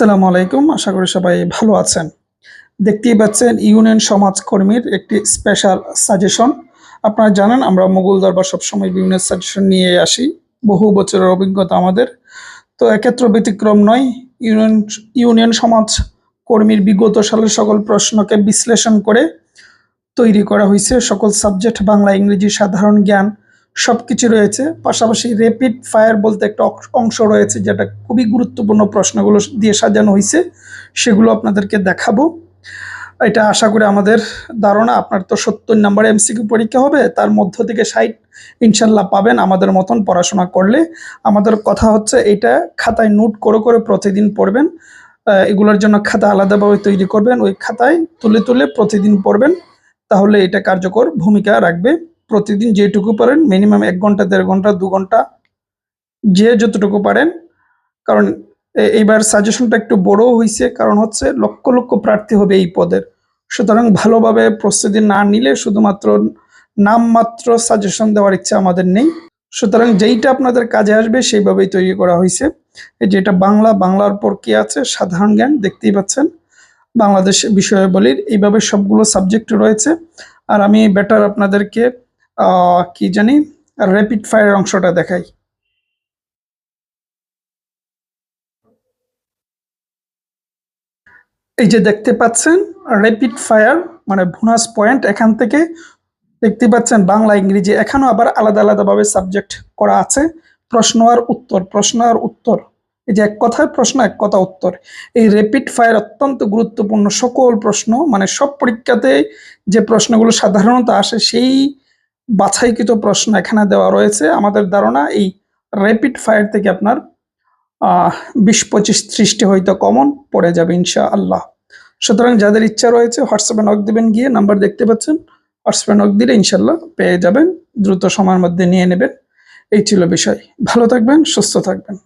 আসসালামু আলাইকুম। আশা করি সবাই ভালো আছেন। দেখতেই পাচ্ছেন ইউনিয়ন সমাজকর্মীর একটি স্পেশাল সাজেশন। আপনারা জানেন, আমরা মুঘল দরবার সবসময় বিভিন্ন সাজেশন নিয়ে আসি। বহু বছরের অভিজ্ঞতা আমাদের। তো এক্ষেত্রে ব্যতিক্রম নয়, ইউনিয়ন ইউনিয়ন সমাজ কর্মীর বিগত সালের সকল প্রশ্নকে বিশ্লেষণ করে তৈরি করা হয়েছে। সকল সাবজেক্ট বাংলা, ইংরেজি, সাধারণ জ্ঞান সব কিছু রয়েছে। পাশাপাশি র্যাপিড ফায়ার বলতে একটা অংশ- রয়েছে যেটা খুবই গুরুত্বপূর্ণ প্রশ্নগুলো দিয়ে সাজানো হয়েছে সেগুলো আপনাদেরকে দেখাবো। এটা আশা করি আমাদের ধারণা। আপনার তো সত্তর নাম্বার এমসিকিউ পরীক্ষা হবে, তার মধ্য থেকে ষাট ইনশাল্লাহ পাবেন আমাদের মতন পড়াশোনা করলে। আমাদের কথা হচ্ছে এটা খাতায় নোট করে করে প্রতিদিন পড়বেন। এগুলোর জন্য খাতা আলাদাভাবে তৈরি করবেন। ওই খাতায় তুলে তুলে প্রতিদিন পড়বেন। তাহলে এটা কার্যকর ভূমিকা রাখবে। প্রতিদিন যেটুকু পারেন মিনিমাম এক ঘণ্টা, দেড় ঘণ্টা, দু ঘণ্টা, যে যতটুকু পারেন। কারণ এইবার সাজেশনটা একটু বড় হয়েছে কারণ হচ্ছে লক্ষ লক্ষ প্রার্থী হবে এই পদের। সুতরাং ভালোভাবে প্রস্তুতি না নিলে শুধুমাত্র নামমাত্র সাজেশন দেওয়ার ইচ্ছা আমাদের নেই। সুতরাং যেইটা আপনাদের কাজে আসবে, সেইভাবেই তৈরি করা হয়েছে যেটা বাংলা, বাংলার পর কি আছে? সাধারণ জ্ঞান, দেখতেই পাচ্ছেন। বাংলাদেশ বিষয়াবলীর এইভাবে সবগুলো সাবজেক্ট রয়েছে। আর আমি বেটার আপনাদেরকে কি জানি র্যাপিড ফায়ার অংশটা দেখাই। এই যে দেখতে পাচ্ছেন র্যাপিড ফায়ার মানে ভুনাস পয়েন্ট এখান থেকে দেখতে পাচ্ছেন বাংলা ইংরেজি। এখানেও আবার আলাদা আলাদাভাবে সাবজেক্ট করা আছে। প্রশ্ন আর উত্তর, প্রশ্ন আর উত্তর। এই যে এক কথায় প্রশ্ন, এক কথা উত্তর। এই র্যাপিড ফায়ার অত্যন্ত গুরুত্বপূর্ণ সকল প্রশ্ন মানে সব পরীক্ষাতে যে প্রশ্নগুলো সাধারণত আসে, সেই বাছাইকৃত প্রশ্ন এখানে দেওয়া রয়েছে। আমাদের ধারণা এই র্যাপিড ফায়ার থেকে আপনার বিশ পঁচিশ ত্রিশটি হয়তো কমন পড়ে যাবে ইনশা আল্লাহ সুতরাং যাদের ইচ্ছা রয়েছে হোয়াটসঅ্যাপে নক দেবেন, গিয়ে নাম্বার দেখতে পাচ্ছেন। হোয়াটসঅ্যাপে নক দিলে ইনশাল্লাহ পেয়ে যাবেন। দ্রুত সময়ের মধ্যে নিয়ে নেবেন। এই ছিল বিষয়। ভালো থাকবেন, সুস্থ থাকবেন।